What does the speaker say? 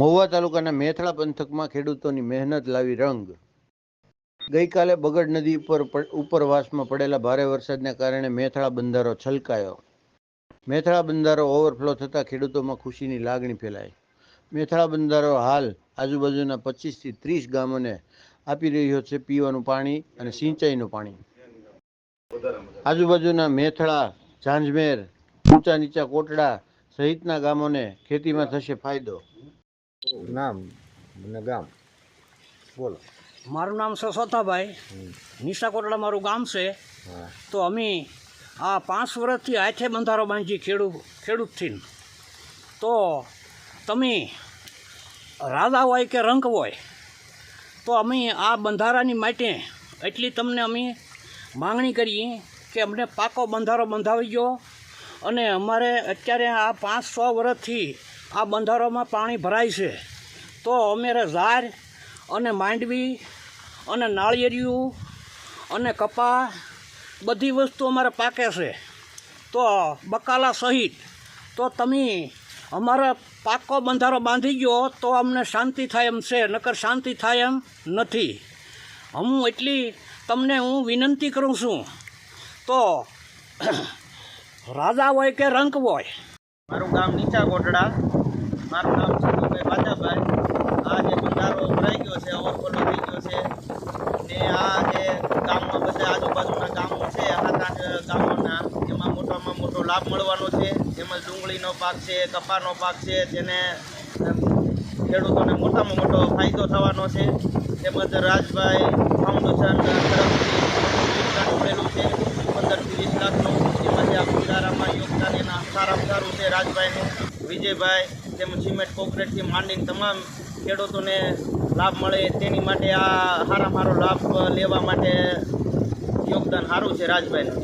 મહુવા તાલુકાના મેથળા પંથકમાં ખેડૂતોની મહેનત લાવી રંગ. ગઈકાલે બગડ નદી ઉપર ઉપરવાસમાં પડેલા ભારે વરસાદને કારણે મેથળા બંધારો છલકાયો. મેથળા બંધારો ઓવરફ્લો થતાં ખેડૂતોમાં ખુશીની લાગણી ફેલાઈ. મેથળા બંધારો હાલ આજુબાજુના પચીસથી ત્રીસ ગામોને આપી રહ્યો છે પીવાનું પાણી અને સિંચાઈનું પાણી. આજુબાજુના મેથળા, ઝાંઝમેર, ઊંચા નીચા કોટડા સહિતના ગામોને ખેતીમાં થશે ફાયદો. નામ અને ગામ. બોલો. મારું નામ છે સોથાભાઈ હમ. નિશા કોટડા મારું ગામ છે. તો અમે આ પાંચ વર્ષથી હાથે બંધારો બાંધી ખેડૂત ખેડૂતથી તો તમે રાધા હોય કે રંક હોય તો અમે આ બંધારાની માટે એટલી તમને અમે માંગણી કરીએ કે અમને પાકો બંધારો બંધાવી ગયો અને અમારે અત્યારે આ પાંચ છ વર્ષથી આ બંધારોમાં પાણી ભરાય છે. તો અમારે ઝાર અને માંડવી અને નાળિયેરિયું અને કપા બધી વસ્તુ અમારે પાકે છે. તો બકાલા સહિત તો તમે અમારા પાકો બંધારો બાંધી ગયો તો અમને શાંતિ થાય એમ છે, નકર શાંતિ થાય એમ નથી. હું એટલી તમને હું વિનંતી કરું છું. તો રાજા હોય કે રંક હોય? મારું ગામ નીચા કોટડા મારું નામ છે બાજાભાઈ આ જે બંધારો ભરાઈ ગયો છે ઓવરફ્લો થઈ ગયો છે, ને આ જે ગામમાં બધા આજુબાજુના ગામો છે સાત ગામોના, એમાં મોટામાં મોટો લાભ મળવાનો છે. એમાં ડુંગળીનો પાક છે, કપાનો પાક છે, જેને ખેડૂતોને મોટામાં મોટો ફાયદો થવાનો છે. તેમજ રાજભાઈ ફાઉન્ડેશન તરફથી છે પંદરથી વીસ લાખનું એમાંથી આ બંધારામાં યોગદાન એના સારામાં સારું છે રાજભાઈનું વિજયભાઈ તેમજ સિમેન્ટ કોપરેટથી માંડીને તમામ ખેડૂતોને લાભ મળે. તેની માટે આ સારા સારો લાભ લેવા માટે યોગદાન સારું છે રાજભાઈનું.